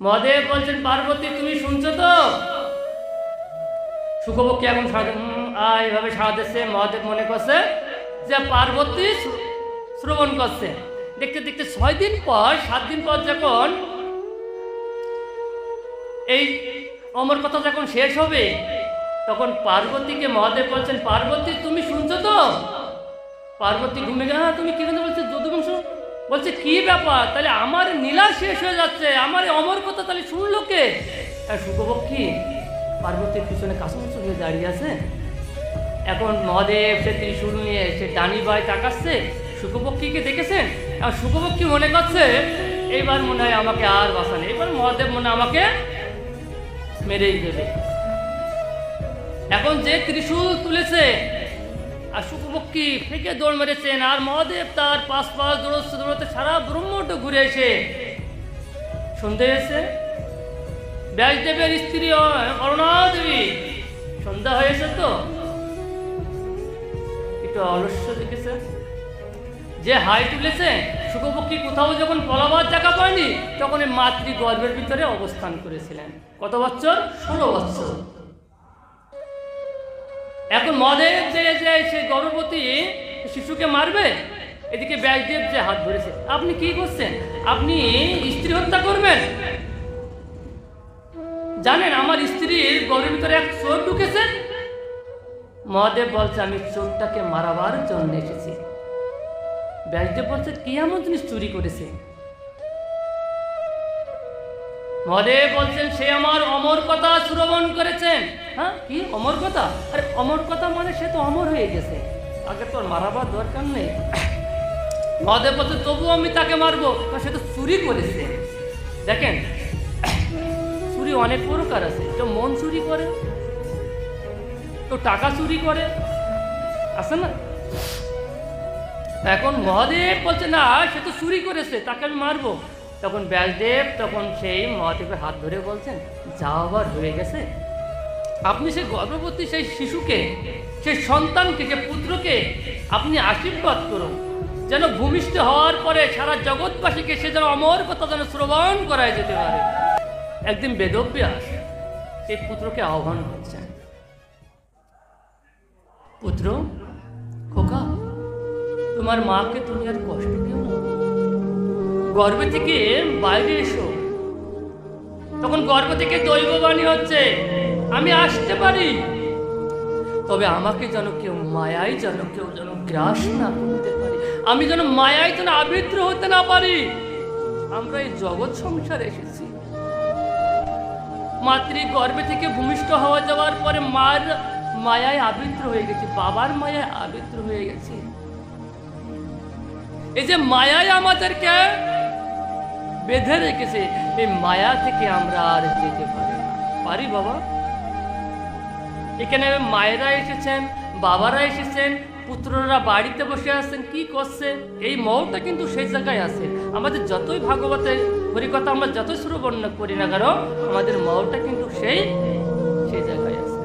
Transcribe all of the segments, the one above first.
মহাদেব বলছেন, পার্বতী, তুমি শুনছো তো? সুখবক্ষী এখন এইভাবে দিচ্ছে। মহাদেব মনে করছে যে পার্বতী শ্রবণ করছে। দেখতে দেখতে ছয় দিন পর, সাত দিন পর যখন এই অমর কথা যখন শেষ হবে, তখন পার্বতীকে মহাদেব বলছেন, পার্বতী, তুমি শুনছো তো? পার্বতী ঘুমে গেল হ্যাঁ তুমি কি বলছো? বলছে, কি ব্যাপার? তাহলে আমার নীলা শেষ হয়ে যাচ্ছে। আমার অমর কথা তাহলে শুনলো কে? সুখপক্ষী পার্বতীর পিছনে কাছাকাছি হয়ে দাঁড়িয়ে আছে। এখন মহাদেব, সে ত্রিশূল নিয়ে সে ডানি ভাই তাকাচ্ছে। সুখপক্ষীকে দেখেছেন? আর সুখপক্ষী মনে করছে, এইবার মনে হয় আমাকে আর বাঁচানে এবার মহাদেব মনে আমাকে মেরেই দেবে। এখন যে ত্রিশূল তুলেছে আর শুকপক্ষী ফেঁকে দৌড় মেরেছেন আর মহাদেব তার পাশ পাশ দৌড়চ্ছে দৌড়তে সারা ব্রহ্মটা ঘুরে এসে সন্ধে এসে ব্যাসদেবের স্ত্রী অরুণা দেবী সন্ধ্যা হয়েছে তো? একটু অলস্য দেখেছে। যে হাই তুলেছে শুকপক্ষী কোথাও যখন পলাবার জায়গা পায়নি তখন এই মাতৃ গর্ভের ভিতরে অবস্থান করেছিলেন। কত বছর? ষোলো বছর। এখন মহাদেব যে যে সে গর্ভবতী শিশুকে মারবে, এদিকে ব্যাসদেব যে হাত ধরেছে, আপনি কি করছেন? আপনি স্ত্রী হত্যা করবেন? জানেন, আমার স্ত্রীর গর্ভের ভিতরে এক চোর ঢুকেছে? মহাদেব বলছে, আমি চোরটাকে মারাবার জন্য এসেছি। ব্যাসদেব বলছে, কি এমন জিনিস চুরি করেছে? মহাদেব বলছেন, সে আমার অমর কথা শ্রবণ করেছেন। হ্যাঁ কি? অমর কথা? আরে, অমর কথা মানে সে তো অমর হয়ে গেছে। আগে তোর মারাবার দরকার নেই। মহাদেব বলছে তবু আমি তাকে মারবো। সে তো চুরি করেছে। দেখেন, চুরি অনেক প্রকার আছে। কেউ মন চুরি করে কেউ টাকা চুরি করে, আছে না? এখন মহাদেব বলছে, না, সে তো চুরি করেছে, তাকে আমি মারবো। তখন ব্যাসদেব তখন সেই মহাদেবের হাত ধরে বলছেন যা আবার, হয়ে গেছে। আপনি সেই গর্ভবতী সেই শিশুকে, সেই সন্তানকে, যে পুত্রকে আপনি আশীর্বাদ করুন, যেন ভূমিষ্ঠ হওয়ার পরে সারা জগৎবাসীকে সে যেন অমর কথা যেন শ্রবণ করায় যেতে পারে। একদিন বেদব্যাস সেই পুত্রকে আহ্বান করছেন, পুত্র, খোকা, তোমার মাকে তুমি আর কষ্ট দিও না গর্ভে থেকে বাইরে এসো। তখন গর্ভ থেকে দৈববাণী হচ্ছে, আমি আসতে পারি। তবে আমাকে যেন কেউ মায়াই যেন কেউ যেন গ্রাস না করতে পারে। আমি যেন মায়াই যেন আবৃত্র হতে না পারি। আমরা এই জগৎ সংসারে এসেছি। মাতৃ গর্ভে থেকে ভূমিষ্ঠ হওয়া যাওয়ার পরে মার মায়ায় আবৃত্র হয়ে গেছি, বাবার মায়ায় আবৃত্র হয়ে গেছি। এই যে মায়ায় আমাদেরকে বেঁধে রেখেছে এই মায়া থেকে আমরা আর যেতে পারি না। পারি বাবা। এখানে মায়েরা এসেছেন, বাবারা এসেছেন, পুত্ররা বাড়িতে বসে আছেন, কি করছে? এই মহটা কিন্তু সেই জায়গায় আছে। আমাদের যতই ভাগবতের হরিকথা আমরা যতই শ্রবণ না করি না কেন, আমাদের মহটা কিন্তু সেই সেই জায়গায় আছে।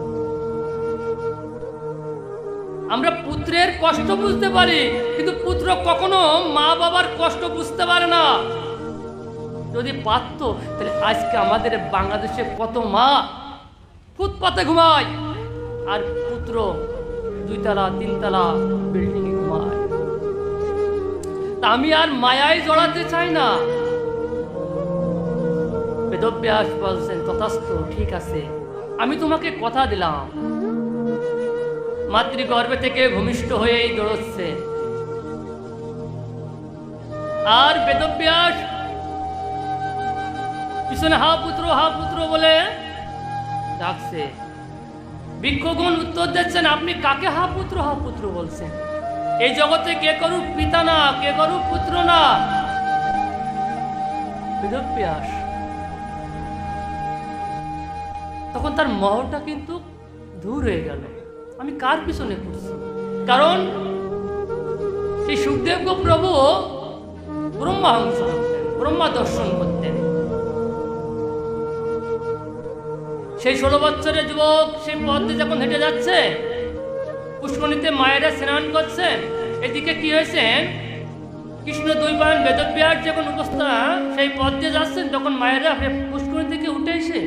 আমরা পুত্রের কষ্ট বুঝতে পারি, কিন্তু পুত্র কখনো মা বাবার কষ্ট বুঝতে পারে না। যদি পারত, তাহলে আজকে আমাদের বাংলাদেশে কত মা? ফুটপাতে ঘুমায়। আর পুত্র দুইতলা, তিনতলা বিল্ডিং ঘুমায়। তা আমি আর মায়ায় জড়াতে চাই না। বেদব্যাস বলছেন, তথাস্থ, ঠিক আছে। আমি তোমাকে কথা দিলাম। মাতৃগর্ভে থেকে ভূমিষ্ঠ হয়েই দৌড়চ্ছে। আর বেদব্যাস পিছনে হা পুত্র হা পুত্র বলে ডাকছে। বৃক্ষগণ উত্তর দিচ্ছেন, আপনি কাকে হা পুত্র হা পুত্র বলছেন? এই জগতে কে করুক পিতা না, কে করুক পুত্র না? তখন তার মহটা কিন্তু দূর হয়ে গেল। আমি কার পিছনে করছি কারণ সেই সুখদেব প্রভু ব্রহ্মাংশ করতেন ব্রহ্মা দর্শন করতেন। সেই ষোলো বছরের যুবক সেই পথ দিয়ে যখন হেঁটে যাচ্ছে, পুষ্করণীতে মায়েরা স্নান করছেন। এদিকে কি হয়েছেন কৃষ্ণ দুই পায়ন বেদব্যাস যখন উপস্থা সেই পথ দিয়ে যাচ্ছেন, তখন মায়েরা পুষ্করণী থেকে উঠে এসে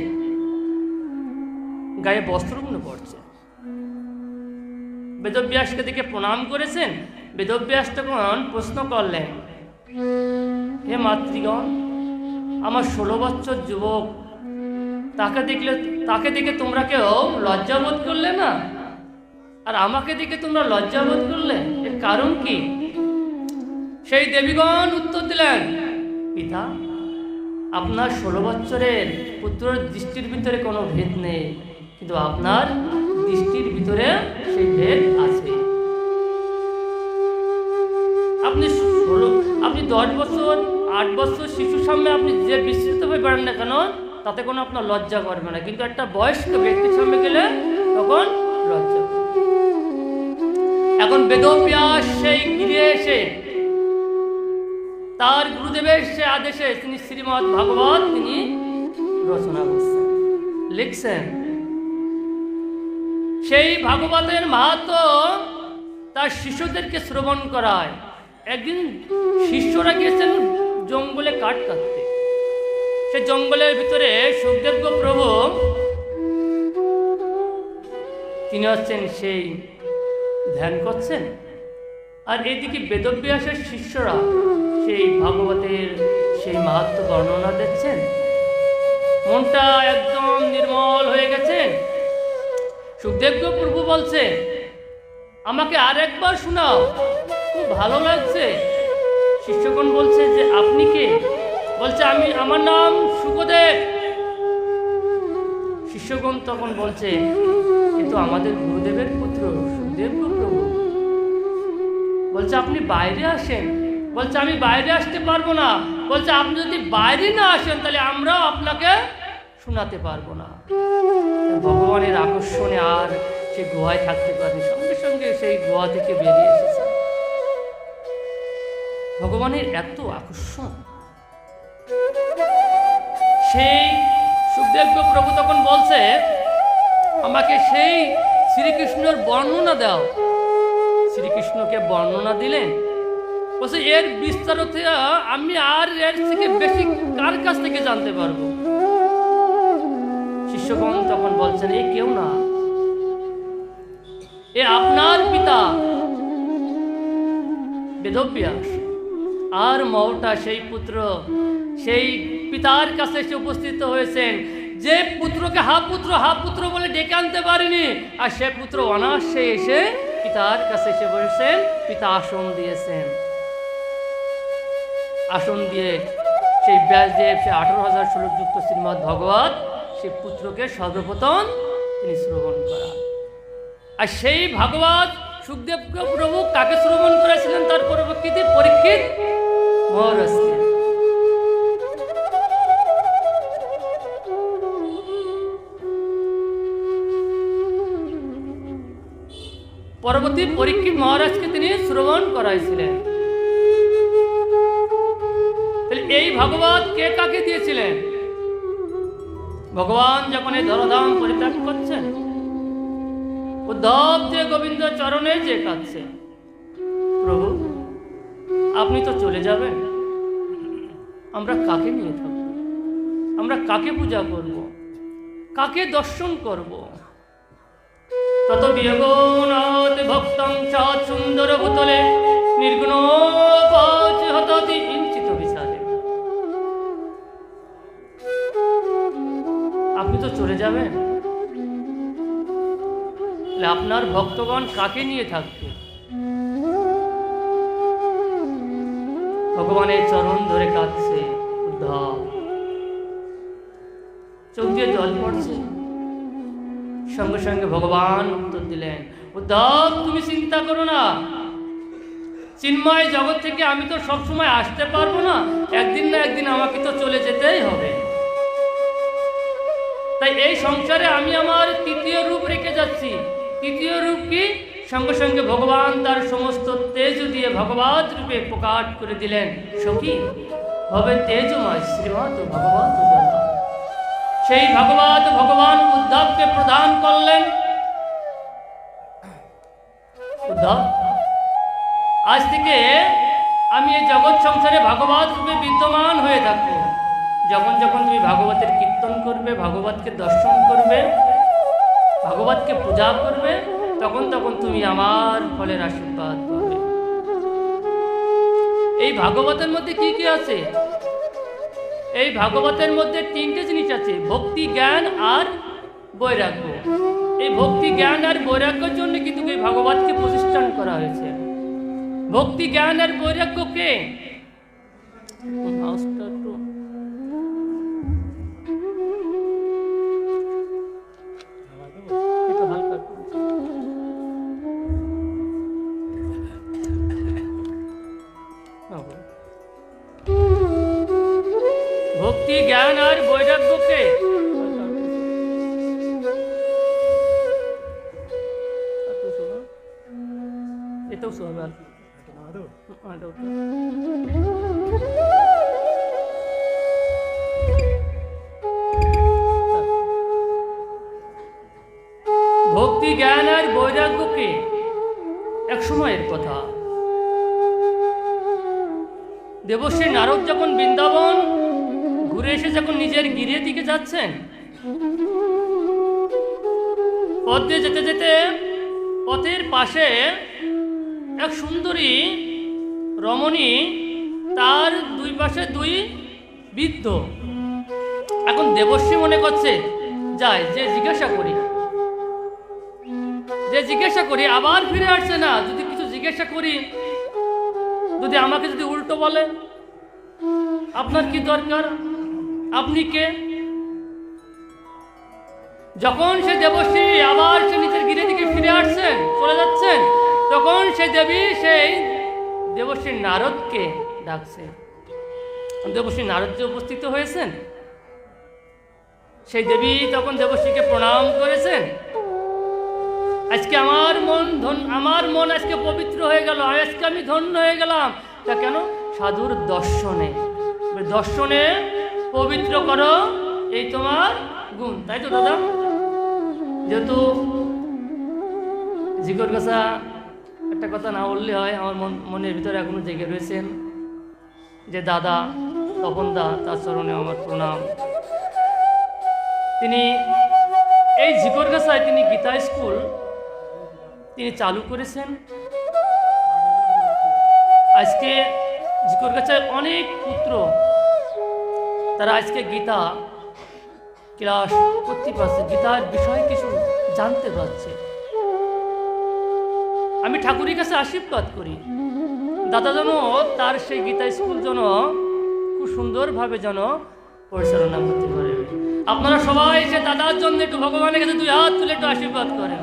গায়ে বস্ত্রগুলো পড়ছে। বেদব্যাসকে দিকে প্রণাম করেছেন। বেদব্যাস তখন প্রশ্ন করলেন, হে মাতৃগণ, আমার ষোলো বছর যুবক তাকে দেখলে, তাকে দেখে তোমরা কেউ লজ্জাবোধ করলে না? আর আমাকে দেখে তোমরা লজ্জাবোধ করলে, এর কারণ কি? সেই দেবীগণ উত্তর দিলেন, পিতা, আপনার ষোলো বছরের পুত্রের দৃষ্টির ভিতরে কোনো ভেদ নেই, কিন্তু আপনার দৃষ্টির ভিতরে সেই ভেদ আছে। আপনি আপনি দশ বছর, আট বছর শিশুর সামনে আপনি যে বিস্তৃত হয়ে বেড়ান না কেন তাতে কোনো আপনার লজ্জা করবে না। কিন্তু একটা বয়স্ক ব্যক্তির সামনে গেলে তখন লজ্জা। এখন বেদব্যাস সেই গিরে এসে তার গুরুদেবের সে আদেশে তিনি শ্রীমৎ ভাগবত তিনি রচনা করছেন, লিখছেন। সেই ভাগবতের মাহাত্ম তার শিষ্যদেরকে শ্রবণ করায়। একদিন শিষ্যরা গিয়েছেন জঙ্গলে কাঠ কাটতে। সে জঙ্গলের ভিতরে সুখদেব প্রভু তিনি হচ্ছেন সেই ধ্যান করছেন। আর এদিকে বেদব্যাসের শিষ্যরা সেই ভাগবতের সেই মাহাত্ম বর্ণনা দিচ্ছেন। মনটা একদম নির্মল হয়ে গেছে। সুখদেব প্রভু বলছে, আমাকে আরেকবার শোনাও, খুব ভালো লাগছে। শিষ্যগণ বলছে যে, আপনি কে? বলছে, আমি, আমার নাম সুখদেব শিষ্যগণ তখন বলছে কিন্তু আমাদের গুরুদেবের পুত্র সুখদেব প্রভু। বলছে, আপনি বাইরে আসেন। বলছে, আমি বাইরে আসতে পারব না। বলছে, আপনি যদি বাইরে না আসেন, তাহলে আমরাও আপনাকে শোনাতে পারব না। ভগবানের আকর্ষণে আর সে গুহায় থাকতে পারেনি। সঙ্গে সঙ্গে সেই গুহা থেকে বেরিয়ে এসেছে। ভগবানের এত আকর্ষণ। সেই সুখদেব প্রভু তখন বলছে, আমাকে সেই শ্রীকৃষ্ণের বর্ণনা দাও। শ্রীকৃষ্ণকে বর্ণনা দিলেন। বলছে, এর বিস্তারিত আমি আর এর থেকে বেশি কার কাছ থেকে জানতে পারব? শিষ্যগণ তখন বলছেন, এ কেউ না। এ আপনার পিতা বেদব্যাস। আর মৌটা সেই পুত্র সেই পিতার কাছে এসে উপস্থিত হয়েছেন। যে পুত্রকে হা পুত্র হা পুত্র বলে ডেকে আনতে পারেনি, আর সে পুত্র অনায়াসে এসে পিতার কাছে এসে বসেছেন, পিতা আসন দিয়েছেন। আসন দিয়ে সেই ব্যাসদেব সে আঠারো হাজার শ্লোকযুক্ত শ্রীমৎ ভগবত সেই পুত্রকে সর্বপ্রথম তিনি শ্রবণ করা আর সেই ভাগবত সুখদেব প্রভু কাকে শ্রবণ করেছিলেন তার পরবর্তীতে পরীক্ষিত মহারাজকে পরবর্তী পরীক্ষিত মহারাজকে তিনি শ্রবণ করাইছিলেন। এই ভগবত কে কাকে দিয়েছিলেন? ভগবান যখন এই ধরধাম পরিত্যাগ করছেন, উদ্ধব যে গোবিন্দ চরণে যে কাঁদছে, প্রভু, আপনি তো চলে যাবেন। আমরা কাকে নিয়ে থাকব? আমরা কাকে পূজা করব? কাকে দর্শন করব? তত বিয়োগনাথ ভক্তং চাঁদ সুন্দর ভূতলে নির্গুণ পাচ হতাতি ইঞ্চিত বিচারে আপনি তো চলে যাবেন। আপনার ভক্তগণ কাকে নিয়ে থাকবে? ভগবানের চরণ ধরে কাঁদছে, উদ্ধব। চোখ দিয়ে জল পড়ছে। সঙ্গে সঙ্গে ভগবান উত্তর দিলেন, উদ্ধব, তুমি চিন্তা করো না। চিন্ময় জগৎ থেকে আমি তো সবসময় আসতে পারব না। একদিন না একদিন আমাকে তো চলে যেতেই হবে। তাই এই সংসারে আমি আমার তৃতীয় রূপ রেখে যাচ্ছি। তৃতীয় রূপ কি? সঙ্গে সঙ্গে ভগবান তার সমস্ত তেজ দিয়ে ভগবত রূপে প্রকাশ করে দিলেন। সখী হবে তেজময় শ্রীমৎ ভগবত জলা। সেই ভগবত ভগবান উদ্ধবকে প্রদান করলেন। উদ্ধব আজ থেকে আমি এই জগৎ সংসারে ভাগবত রূপে বিদ্যমান হয়ে থাকব। যখন যখন তুমি ভাগবতের কীর্তন করবে, ভাগবতকে দর্শন করবে, ভাগবতকে পূজা করবে, তখন তখন তুমি আমার ফলের আশীর্বাদ পাবে। এই ভাগবতের মধ্যে কি কি আছে? এই ভাগবতের মধ্যে তিনটে জিনিস আছে, ভক্তি, জ্ঞান আর বৈরাগ্য। এই ভক্তি, জ্ঞান আর বৈরাগ্যের জন্য কিন্তু এই ভাগবতকে প্রতিষ্ঠান করা হয়েছে। ভক্তি, জ্ঞান আর বৈরাগ্য কে? ভক্তি, জ্ঞান আর বৈরাগ্যকে। ভক্তি, জ্ঞান আর বৈরাগ্যকে এক সময়ের কথা। দেবশ্রী নারদ যখন বৃন্দাবন ঘুরে এসে যখন নিজের গিরির দিকে যাচ্ছেন, পথ দিয়ে যেতে যেতে পথের পাশে এক সুন্দরী রমণী, তার দুই পাশে দুই বৃদ্ধ। এখন দেবশ্রী মনে করছে যায় যে জিজ্ঞাসা করি। যে জিজ্ঞাসা করি, আবার ফিরে আসছে না। যদি কিছু জিজ্ঞাসা করি, যদি আমাকে যদি উল্টো বলে, আপনার কি দরকার? আপনি কে? যখন সে দেবশ্রী আবার সে নিজের গিরে দিকে ফিরে আসছেন, চলে যাচ্ছেন, তখন সে দেবী সেই দেবশ্রী নারদকে ডাকছে। দেবশ্রী নারদ যে উপস্থিত হয়েছেন, সেই দেবী তখন দেবশ্রীকে প্রণাম করেছেন। আজকে আমার মন ধন আমার মন আজকে পবিত্র হয়ে গেল আজকে আমি ধন্য হয়ে গেলাম। তা কেন? সাধুর দর্শনে। দর্শনে পবিত্র করো এই তোমার গুণ, তাই তো দাদা? যেহেতু জিগর গাছা একটা কথা না বললে হয়, আমার মন, মনের ভিতরে এখনও জেগে রয়েছেন যে দাদা, তপন দা, তার চরণে আমার প্রণাম। তিনি এই জিকর গাছায় তিনি গীতা স্কুল তিনি চালু করেছেন। আজকে জিকর গাছায় অনেক পুত্র তারা আজকে গীতা ক্লাস করতে পারছে গীতার বিষয়ে কিছু জানতে পারছে। আমি ঠাকুরের কাছে আশীর্বাদ করি। দাদা যেন তার সেই গীতা স্কুল যেন খুব সুন্দরভাবে যেন পরিচালনা করতে পারে। আপনারা সবাই সে দাদার জন্য একটু ভগবানের কাছে দুই হাত তুলে একটু আশীর্বাদ করেন।